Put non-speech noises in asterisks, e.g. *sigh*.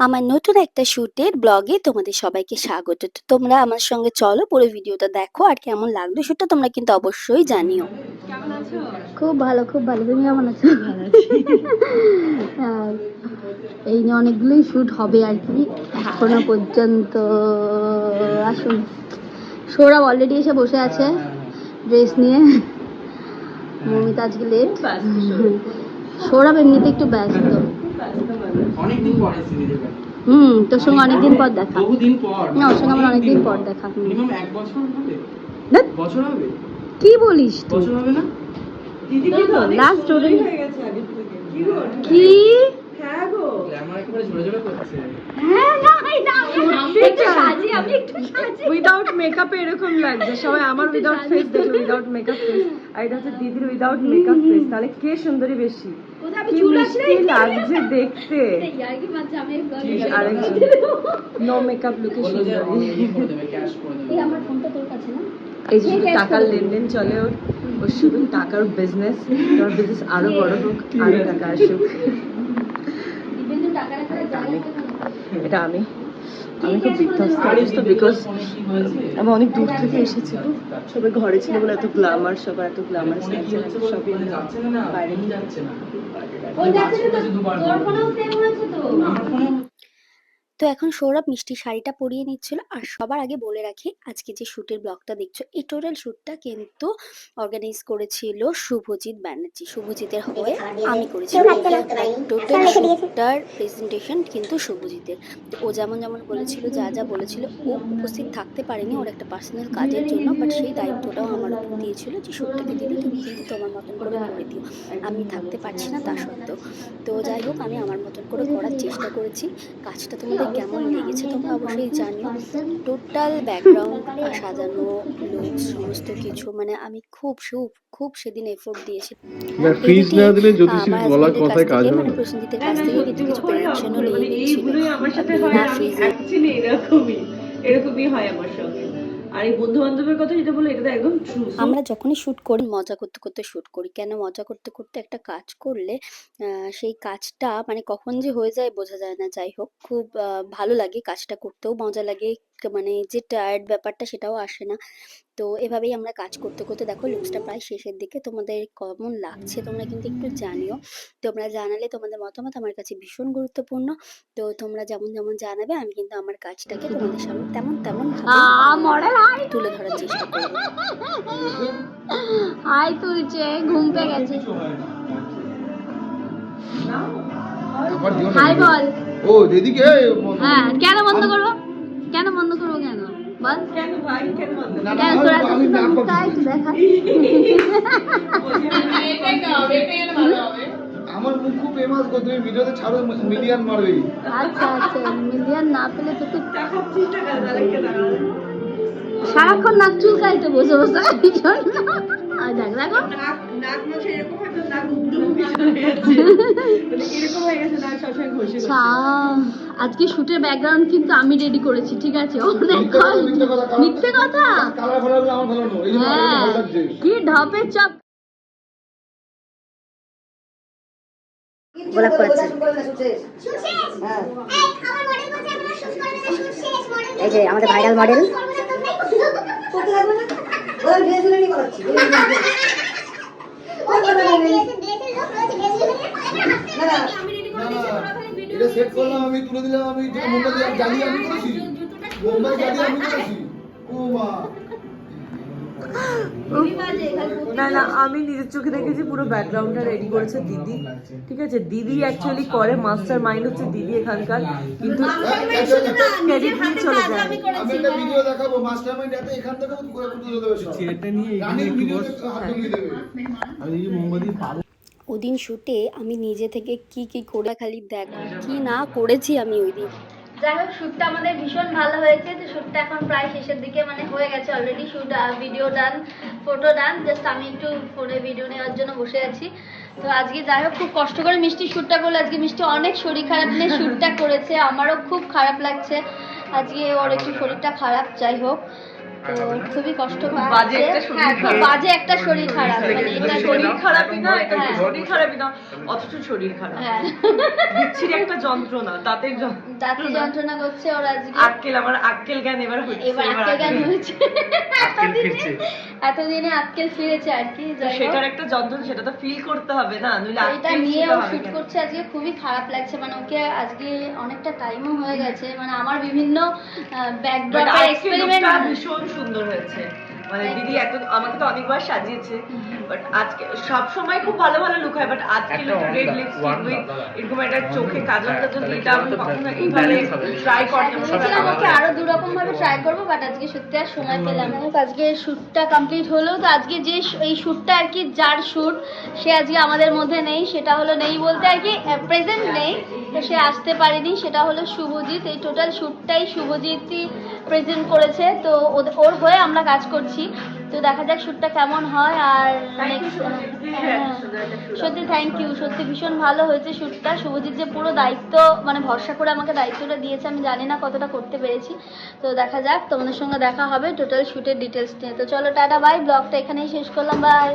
আমার নতুন একটা শ্যুটের ব্লগে তোমাদের সবাইকে স্বাগত। তো তোমরা আমার সঙ্গে চলো পুরো ভিডিওটা দেখো আর কেমন লাগল শ্যুটটা তোমরা কিন্তু অবশ্যই জানিও। খুব ভালো খুব ভালো। তুমি কেমন আছো? *laughs* হ্যাঁ, এই নিয়ে অনেকগুলোই শ্যুট হবে আর কি। এখনও পর্যন্ত আসুন। সৌরভ অলরেডি এসে বসে আছে ড্রেস নিয়ে। মমিতা আজকে লেট সৌরভ এমনিতে একটু ব্যস্ত। অনেকদিন পরে হুম তোর সঙ্গে অনেকদিন পর দেখা। বহুদিন পর। না ওর সঙ্গে আমার অনেকদিন পর দেখা হুম। মিনিমাম এক বছর হবে। বছর হবে? কি বলিস তুই? বছর হবে না? দিদি। হয়ে গেছে কি কি? হ্যাঁ গো। আমার একেবারে ঝরে ঝরে করছে। হ্যাঁ না না আমি একটু সাজি আমি একটু সাজি উইদাউট মেকআপে এরকম লাগছে। সবাই আমার উইদাউট ফেস দেখে উইদাউট মেকআপ ফেস আর এটা হচ্ছে দিদির উইদাউট মেকআপ ফেস তাহলে কে সুন্দরী বেশি? কি মিষ্টি লাগছে দেখতে। নো মেকআপ লুকে সুন্দরী। এই তোর যে টাকার লেনদেন চলে ওর। ওর শুধু টাকার বিজনেস তোমার বিজনেস আরও বড় হোক আরও টাকা আসুক। এটা আমি। আমি খুব বিধ্বস্ত বিধ্বস্ত বিকজ আমি অনেক দূর থেকে এসেছি তো। সবাই ঘরে ছিল বলে এত গ্লামার সবার এত গ্লামার সবই বাইরে যাচ্ছে না। তো এখন সৌরভ মিষ্টি শাড়িটা পরিয়ে নিচ্ছিল। আর সবার আগে বলে রাখি আজকে যে শ্যুটের ব্লগটা দেখছ এই টোটাল শ্যুটটা কিন্তু অর্গানাইজ করেছিল শুভজিৎ ব্যানার্জি। শুভজিতের হয়ে আমি করেছিলাম টোটাল শ্যুটটার প্রেজেন্টেশন কিন্তু শুভজিতের। তো ও যেমন যেমন বলেছিল যা যা বলেছিল ও উপস্থিত থাকতে পারেনি ওর একটা পার্সোনাল কাজের জন্য বাট সেই দায়িত্বটাও আমার উপর দিয়েছিল যে শ্যুটটাকে দিদি তুমি কিন্তু তোমার মতন করে করে দিও। আমি থাকতে পারছি না তা সত্ত্বেও। তো যাই হোক আমি আমার মতন করে করার চেষ্টা করেছি। কাজটা তোমাদের কেমন লেগেছে তোমরা অবশ্যই জানিও। টোটাল ব্যাকগ্রাউন্ড সাজানো লুক সমস্ত কিছু মানে আমি খুব খুব খুব সেদিন এফোর্ট দিয়েছি। না ফ্রিজ না দিলে জ্যোতিষীর আমার গলার husband-এর কথায় কাজ হবে মানে না। প্রসেনজিতের কাছ থেকে কিন্তু কিছু প্রেডিকশনও নিয়ে এইগুলোই আমার সাথে হয় না অ্যাকচুয়ালি এরকমই এরকমই হয় আমার সঙ্গে। আর এই বন্ধু বান্ধবের কথা যেটা বলে এটা একদম ট্রু আমরা যখনই শুট করি, মজা করতে করতে শুট করি, কেন মজা করতে করতে একটা কাজ করলে সেই কাজটা মানে কখন যে হয়ে যায় বোঝা যায় না। যাই হোক, খুব ভালো লাগে কাজটা করতেও, মজা লাগে মানে যে টায়ার্ড ব্যাপারটা সেটাও আসে না। তো এভাবেই আমরা কাজ করতে করতে দেখো লুকসটা প্রায় শেষের দিকে তোমাদের কেমন লাগছে তোমরা কিন্তু একটু জানিও। তোমরা জানালে তোমাদের মতামত আমার কাছে ভীষণ গুরুত্বপূর্ণ। তো তোমরা যেমন যেমন জানাবে আমি কিন্তু আমার কাজটাকে তোমাদের সামনে তেমন তেমন তুলে ধরার চেষ্টা করব। হাই তুলছে ঘুম পেয়ে গেছে। হাই বল। ও দিদিকে হ্যাঁ কেন বন্ধ করব? কেন বন্ধ করব কেন? বল। কেন ভাই? কেন বন্ধ না, না, কেন তোর এত আমি সুন্দর নাক মুখটা পাচ্ছি। দেখা। আমার মুখ খুব ফেমাস গো তুমি ভিডিওতে ছাড়ো মিলিয়ন মারবে। আচ্ছা আচ্ছা মিলিয়ন না পেলে তোকে দেখাচ্ছিস টাকা তাদেরকে সারাক্ষণ নাক বসে বসে এই জন্য। আর দেখ দেখো। নাক নাক মাছে এরকম নাক উল্টো পিছনে যাচ্ছে এরকম হয়ে গেছে নাক সবসময় ঘষে আজকে শুটের ব্যাকগ্রাউন্ড কিন্তু আমি রেডি করেছি ঠিক আছে? অনেক মিথ্যে কথা, হ্যাঁ কি ঢপের চাপ? গোলাপ করাচ্ছে এই যে আমাদের ভাইরাল মডেল *laughs* এটা সেট করলাম আমি তুলে দিলাম আমি মোমবাতি জ্বালিয়ে আমি করেছি। মোমবাতি জ্বালিয়ে আমি করেছি। ও মা। না না আমি নিজের চোখে দেখেছি পুরো ব্যাকগ্রাউন্ডটা রেডি করেছে দিদি। ঠিক আছে? দিদি অ্যাকচুয়ালি করে মাস্টার মাইন্ড হচ্ছে দিদি এখানকার। কিন্তু ক্রেডিট নিয়ে চলে যায়। আমি একটা ভিডিও দেখাবো মাস্টার মাইন্ড এত এখান থেকে করে তুলে দেবে সব। নিয়ে রানিং হাত দেবে। আমি মোমবাতি পাবো। ওদিন শুটে আমি নিজে থেকে কি কি করে খালি দেখ, কি না করেছি আমি ওই দিন। যাই হোক শ্যুটটা আমাদের ভীষণ ভালো হয়েছে। তো শ্যুটটা এখন প্রায় শেষের দিকে মানে হয়ে গেছে already shoot video done photo done just আমি একটু ফোনে ভিডিও নেওয়ার জন্য বসে আছি। তো আজকে যাই হোক, খুব কষ্ট করে মিষ্টি শ্যুটটা করলে। আজকে মিষ্টি অনেক শরীর খারাপ নিয়ে শ্যুটটা করেছে। আমারও খুব খারাপ লাগছে। আজকে ওর একটু শরীরটা খারাপ, যাই হোক। তো খুবই কষ্ট বাজে হ্যাঁ। বাজে একটা শরীর খারাপ মানে এটা শরীর খারাপই না এটা হ্যাঁ। শরীর খারাপই না অথচ শরীর খারাপ হ্যাঁ বিচ্ছিরি একটা যন্ত্রণা দাঁতের দাঁতে যন্ত্রণা করছে ওর আজকে আক্কেল আমার আক্কেল জ্ঞান এবার হচ্ছে এবার আক্কেল জ্ঞান। হয়েছে এতদিনে আক্কেল ফিরেছে আর কি। সেটার একটা যন্ত্রণা সেটা তো ফিল করতে হবে না নইলে এটা নিয়ে ও শুট করছে আজকে খুবই খারাপ লাগছে মানে ওকে আজকে অনেকটা টাইমও হয়ে গেছে মানে আমার বিভিন্ন এক্সপেরিমেন্ট ভীষণ সুন্দর হয়েছে। মানে দিদি এত আমাকে তো অনেকবার সাজিয়েছে বাট আজকে সব সময় খুব ভালো ভালো লুক হয় বাট আজকে রেড লিপস্টিক উইথ এরকম একটা চোখে কাজল টাজল তাহলে এটা আমি কখনো এইভাবে। ট্রাই করি ভেবেছিলাম ওকে আরও দু রকম ভাবে ট্রাই করব বাট আজকে সত্যি আর সময় পেলাম না। আজকে শ্যুটটা কমপ্লিট হলো তো আজকে যে এই শ্যুটটা আর কি যার শ্যুট সে আজকে আমাদের মধ্যে নেই সেটা হলো নেই বলতে আর কি প্রেজেন্ট নেই। তো সে আসতে পারেনি সেটা হলো শুভজিৎ। এই টোটাল শ্যুটটাই শুভজিৎই প্রেজেন্ট করেছে। তো ওর হয়ে আমরা কাজ করছি। তো দেখা যাক শ্যুটটা কেমন হয় আর নেক্সট সত্যি থ্যাংক ইউ সত্যি ভীষণ ভালো হয়েছে শ্যুটটা শুভজিৎ যে পুরো দায়িত্ব মানে ভরসা করে আমাকে দায়িত্বটা দিয়েছে আমি জানি না কতটা করতে পেরেছি। তো দেখা যাক তোমাদের সঙ্গে দেখা হবে টোটাল শ্যুটের ডিটেলস নিয়ে। তো চলো টাটা বাই ব্লগটা এখানেই শেষ করলাম বাই